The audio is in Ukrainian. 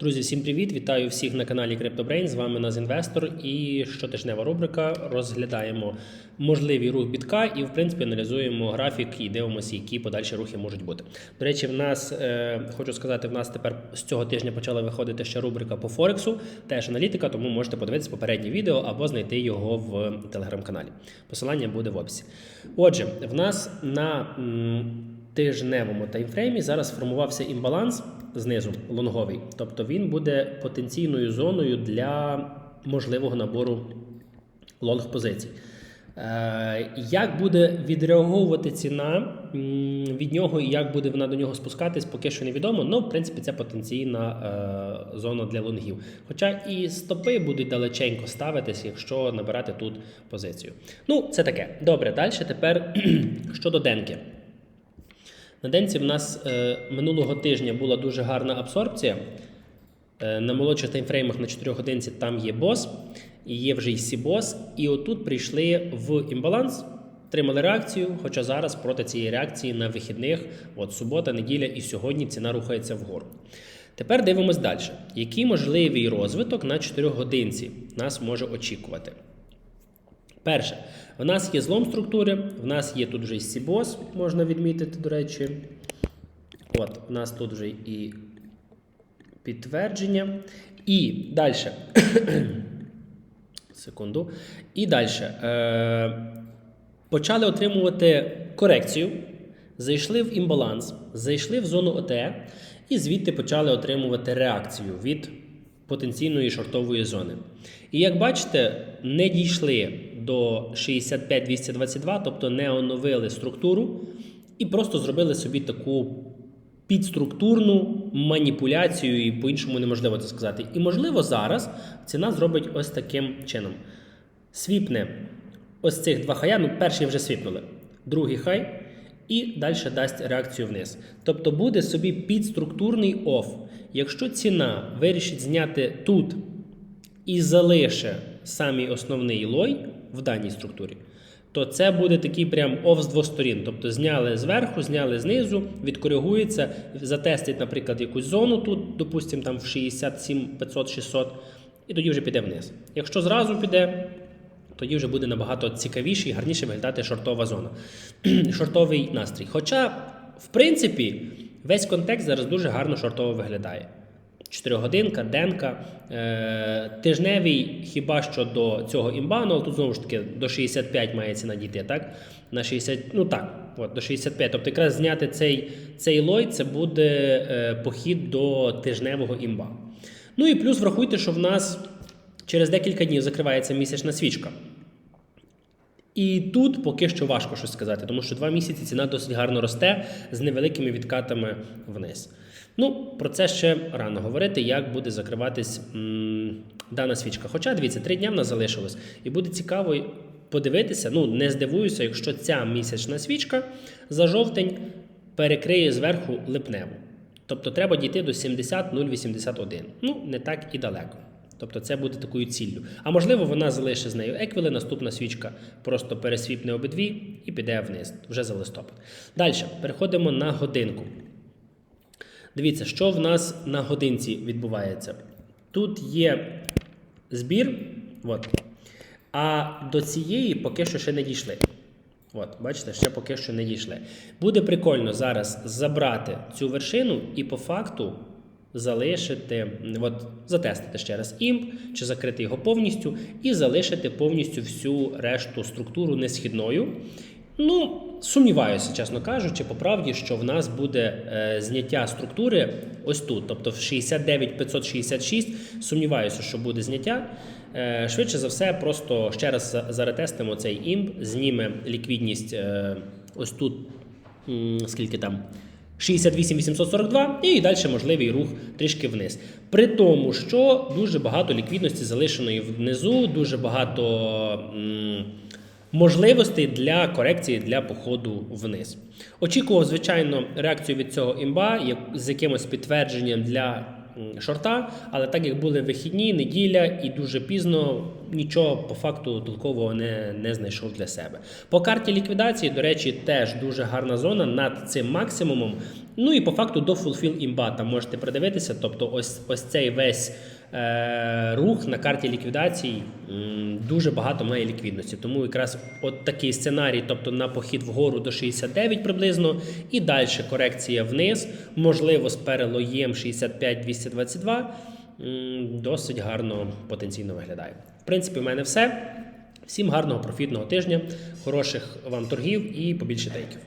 Друзі, всім привіт! Вітаю всіх на каналі CryptoBrain. З вами Наз Інвестор і щотижнева рубрика. Розглядаємо можливий рух бітка і, в принципі, аналізуємо графік і дивимося, які подальші рухи можуть бути. До речі, в нас е, хочу сказати, в нас тепер з цього тижня почала виходити ще рубрика по Форексу, теж аналітика, тому можете подивитися попереднє відео або знайти його в телеграм-каналі. Посилання буде в описі. Отже, в нас на м, тижневому таймфреймі зараз сформувався імбаланс знизу лонговий, тобто він буде потенційною зоною для можливого набору лонг позицій. Е, Як буде відреаговувати ціна від нього і як буде вона до нього спускатись, поки що невідомо. Ну, в принципі, це потенційна е, зона для лонгів. Хоча і стопи будуть далеченько ставитись, якщо набирати тут позицію. Ну, це таке. Добре, далі тепер щодо денки. На денці в нас е, минулого тижня була дуже гарна абсорбція. Е, на молодших таймфреймах на 4 годинці там є бос, і є вже й сі-бос. І отут прийшли в імбаланс, тримали реакцію. Хоча зараз проти цієї реакції на вихідних, от субота, неділя і сьогодні ціна рухається вгору. Тепер дивимось далі. Який можливий розвиток на 4 годинці нас може очікувати? Перше, в нас є злом структури, в нас є тут вже і Сібос, можна відмітити, до речі. От, в нас тут вже і підтвердження. І далі. Секунду. І далі. Е, почали отримувати корекцію, зайшли в імбаланс, зайшли в зону ОТ, і звідти почали отримувати реакцію від потенційної шортової зони. І як бачите, не дійшли до 65-222, тобто не оновили структуру, і просто зробили собі таку підструктурну маніпуляцію, і по-іншому неможливо це сказати. І можливо зараз ціна зробить ось таким чином: свіпне ось цих два хая. Ну, перший вже свіпнули, другий хай. І далі дасть реакцію вниз. Тобто буде собі підструктурний оф. Якщо ціна вирішить зняти тут і залише самий основний лой в даній структурі, то це буде такий прям оф з двох сторін. Тобто зняли зверху, зняли знизу, відкоригується, затестить, наприклад, якусь зону тут, допустимо, там в 67 500 600, і тоді вже піде вниз. Якщо зразу піде, тоді вже буде набагато цікавіше і гарніше виглядати шортова зона, шортовий настрій. Хоча, в принципі, весь контекст зараз дуже гарно шортово виглядає. 4 годинка, денка, е, тижневий хіба що до цього імбану, але тут знову ж таки до 65 має ціна дійти, так? На 60, ну так, от, до 65. Тобто якраз зняти цей, цей лой, це буде е, похід до тижневого імба. Ну і плюс врахуйте, що в нас через декілька днів закривається місячна свічка. І тут поки що важко щось сказати, тому що два місяці ціна досить гарно росте з невеликими відкатами вниз. Ну, про це ще рано говорити, як буде закриватись м, дана свічка. Хоча, дивіться, три дня в нас залишилось, і буде цікаво подивитися. Ну, не здивуюся, якщо ця місячна свічка за жовтень перекриє зверху липневу. Тобто треба дійти до 70,081. Ну, не так і далеко. Тобто це буде такою ціллю. А можливо, вона залишить з нею еквіли, наступна свічка просто пересвіпне обидві і піде вниз вже за листопад. Далі переходимо на годинку. Дивіться, що в нас на годинці відбувається. Тут є збір, от, а до цієї поки що ще не дійшли. От, бачите, ще поки що не дійшли. Буде прикольно зараз забрати цю вершину і по факту залишити, от, затестити ще раз імп, чи закрити його повністю, і залишити повністю всю решту структуру несхідною. Ну, сумніваюся, чесно кажучи, по правді, що в нас буде е, зняття структури ось тут, тобто в 69 566. Сумніваюся, що буде зняття. Е, швидше за все, просто ще раз заретестимо цей імп, зніме ліквідність е, ось тут, м, скільки там. 68 842 і далі можливий рух трішки вниз. При тому, що дуже багато ліквідності залишеної внизу, дуже багато можливостей для корекції для походу вниз. Очікував, звичайно, реакцію від цього імба як- з якимось підтвердженням для шорта, але так як були вихідні, неділя і дуже пізно, нічого по факту толкового не, не знайшов для себе. По карті ліквідації, до речі, теж дуже гарна зона над цим максимумом. Ну і по факту до Fulfill Imba там можете придивитися. Тобто, ось ось цей весь рух на карті ліквідації дуже багато має ліквідності. Тому якраз от такий сценарій, тобто на похід вгору до 69 приблизно, і далі корекція вниз, можливо, з перелоєм 65-222. Досить гарно потенційно виглядає. В принципі, в мене все. Всім гарного профітного тижня, хороших вам торгів і побільше тейків.